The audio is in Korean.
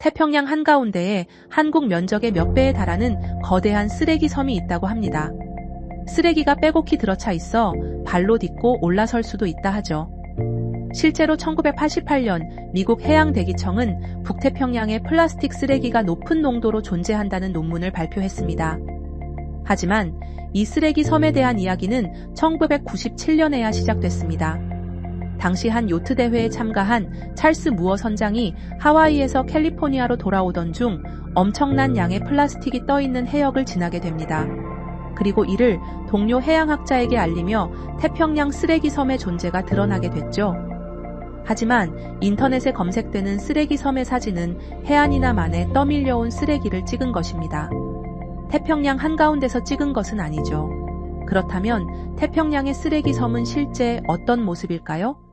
태평양 한가운데에 한국 면적의 몇 배에 달하는 거대한 쓰레기 섬이 있다고 합니다. 쓰레기가 빼곡히 들어차 있어 발로 딛고 올라설 수도 있다 하죠. 실제로 1988년 미국 해양대기청은 북태평양에 플라스틱 쓰레기가 높은 농도로 존재한다는 논문을 발표했습니다. 하지만 이 쓰레기 섬에 대한 이야기는 1997년에야 시작됐습니다. 당시 한 요트 대회에 참가한 찰스 무어 선장이 하와이에서 캘리포니아로 돌아오던 중 엄청난 양의 플라스틱이 떠 있는 해역을 지나게 됩니다. 그리고 이를 동료 해양학자에게 알리며 태평양 쓰레기 섬의 존재가 드러나게 됐죠. 하지만 인터넷에 검색되는 쓰레기 섬의 사진은 해안이나 만에 떠밀려온 쓰레기를 찍은 것입니다. 태평양 한가운데서 찍은 것은 아니죠. 그렇다면 태평양의 쓰레기 섬은 실제 어떤 모습일까요?